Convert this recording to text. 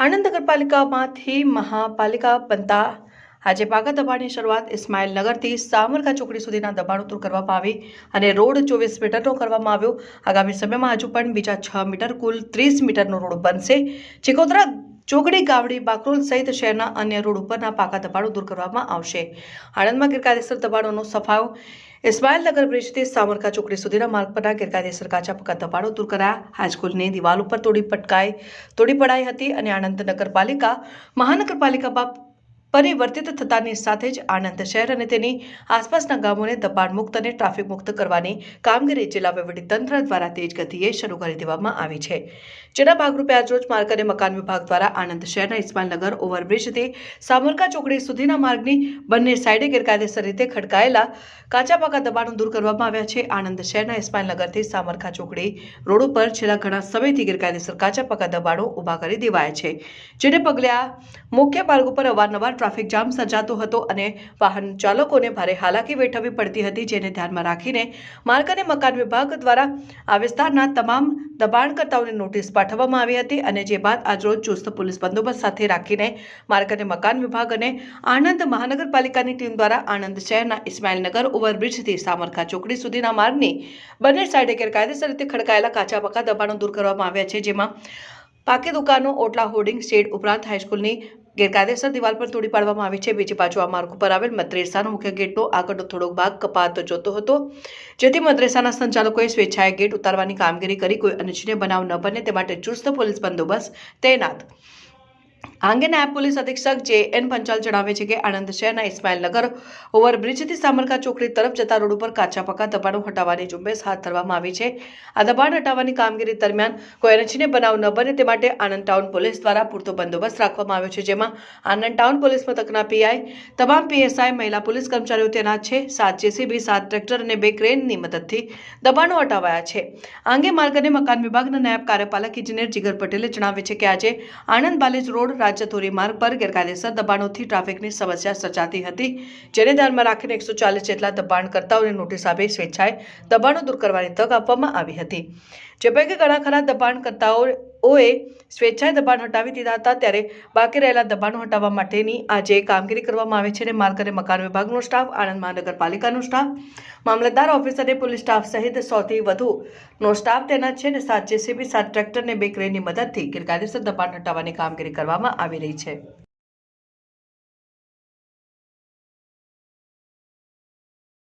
આણંદ નગરપાલિકામાંથી મહાપાલિકા બનતા આજે પાકા દબાણની શરૂઆત ઇસ્માઇલ નગરથી સામરકા ચોકડી સુધીના દબાણો દૂર કરવામાં આવી અને રોડ ચોવીસ મીટરનો કરવામાં આવ્યો. આગામી સમયમાં હજુ પણ બીજા છ મીટર, કુલ ત્રીસ મીટરનો રોડ બનશે. ચિકોદરા ચોકડી, ગાવડી, બાકરોલ સહિત શહેરના અન્ય રોડ ઉપરના પાકા દબાણો દૂર કરવામાં આવશે. આણંદમાં ગેરકાયદેસર દબાણોનો સફાયો ઇસ્માઇલ નગર બ્રિજથી સામરકા ચોકડી સુધીના માર્ગ પરના ગેરકાયદેસર કાચા પક્કા દબાણો દૂર કરાયા. હાઈસ્કૂલની દિવાલ ઉપર તોડી પટકાઈ, તોડી પડાઈ હતી અને આણંદ નગરપાલિકા મહાનગરપાલિકામાં પરિવર્તિત થતાની સાથે જ આણંદ શહેર અને તેની આસપાસના ગામોને દબાણ મુક્ત અને ટ્રાફિક મુક્ત કરવાની કામગીરી જિલ્લા તંત્ર દ્વારા તેજ ગતિએ શરૂ કરી દેવામાં આવી છે. જેના ભાગરૂપે આજરોજ માર્ગ અને મકાન વિભાગ દ્વારા આણંદ શહેરના ઇસ્માઇલનગર ઓવરબ્રિજથી સામરકા ચોકડી સુધીના માર્ગની બંને સાઈડે ગેરકાયદેસર રીતે ખડકાયેલા કાચા પાકા દબાણો દૂર કરવામાં આવ્યા છે. આણંદ શહેરના ઇસ્માઇલનગરથી સામરકા ચોકડી રોડ ઉપર છેલ્લા ઘણા સમયથી ગેરકાયદેસર કાચા પાકા દબાણો ઊભા કરી દેવાયા છે. જેને પગલે આ મુખ્ય માર્ગ ઉપર અવારનવાર ટ્રાફિક જામ સર્જાતો હતો અને વાહન ચાલકોને ભારે હાલાકી વેઠવવી પડતી હતી, જેને ધ્યાનમાં રાખીને માર્ગ અને મકાન વિભાગ દ્વારા આ વિસ્તારના તમામ દબાણકર્તાઓને નોટિસ પાઠવવામાં આવી હતી અને જે બાદ આજરોજ ચુસ્ત પોલીસ બંદોબસ્ત સાથે રાખીને માર્ગ અને મકાન વિભાગ અને આણંદ મહાનગરપાલિકાની ટીમ દ્વારા આણંદ શહેરના ઇસ્માઇલનગર ઓવરબ્રિજથી સામરખા ચોકડી સુધીના માર્ગની બંને સાઈડે ગેરકાયદેસર રીતે ખડકાયેલા કાચા પાકા દબાણો દૂર કરવામાં આવ્યા છે, જેમાં પાકી દુકાનો, ઓટલા હોર્ડિંગ શેડ ઉપરાંત હાઈસ્કૂલની ગેરકાયદેસર દિવાલ પર તોડી પાડવામાં આવી છે. બીજી બાજુ આ માર્ગ ઉપર આવેલ મદ્રેસાનો મુખ્ય ગેટનો આગળનો થોડોક ભાગ કપાત જોતો હતો, જેથી મદ્રેસાના સંચાલકોએ સ્વેચ્છાએ ગેટ ઉતારવાની કામગીરી કરી. કોઈ અનિચ્છનીય બનાવ ન બને, તે માટે ચુસ્ત પોલીસ બંદોબસ્ત તૈનાત આ અંગે પોલીસ અધિક્ષક જે એન પંચાલ જણાવે છે કે આણંદ શહેરના ઇસ્માઇલનગર ઓવરબ્રિજથી સામરકા ચોકડી તરફ જતા રોડ ઉપર કાચા પાકા દબાણો હટાવવાની ઝુંબેશ હાથ ધરવામાં આવી છે. આ દબાણ હટાવવાની કામગીરી દરમિયાન કોઈ અનિચ્છનીય બનાવ ન બને તે માટે આણંદ ટાઉન પોલીસ દ્વારા પૂરતો બંદોબસ્ત રાખવામાં આવ્યો છે, જેમાં આણંદ ટાઉન પોલીસ મથકના પીઆઈ, તમામ પીએસઆઈ, મહિલા પોલીસ કર્મચારીઓ તૈનાત છે, સાત જેસીબી, સાત ટ્રેક્ટર અને બે ક્રેનની મદદથી દબાણો હટાવાયા છે. આ અંગે માર્ગ અને મકાન વિભાગના નાયબ કાર્યપાલક ઇજનેર જીગર પટેલે જણાવે છે કે આજે આણંદ બાલેજ રોડ રાજ્ય ધોરીમાર્ગ પર ગેરકાયદેસર દબાણોથી ટ્રાફિકની સમસ્યા સર્જાતી હતી, જેને ધ્યાનમાં રાખીને એકસો ચાલીસ જેટલા દબાણકર્તાઓને નોટિસ આપી સ્વેચ્છાએ દબાણો દૂર કરવાની તક આપવામાં આવી હતી. જે પૈકી ઘણા ખરા દબાણકર્તાઓએ સ્વેચ્છાએ દબાણ હટાવી દીધા હતા, ત્યારે બાકી રહેલા દબાણો હટાવવા માટેની આજે કામગીરી કરવામાં આવે છે અને માર્ગ અને મકાન વિભાગનો સ્ટાફ, આણંદ મહાનગરપાલિકાનો સ્ટાફ, મામલતદાર ઓફિસ અને પોલીસ સ્ટાફ સહિત સૌથી વધુનો સ્ટાફ તૈનાત છે અને સાત જેસીબી, સાત ટ્રેક્ટર અને બે ક્રેનની મદદથી ગેરકાયદેસર દબાણ હટાવવાની કામગીરી કરવામાં આવી રહી છે.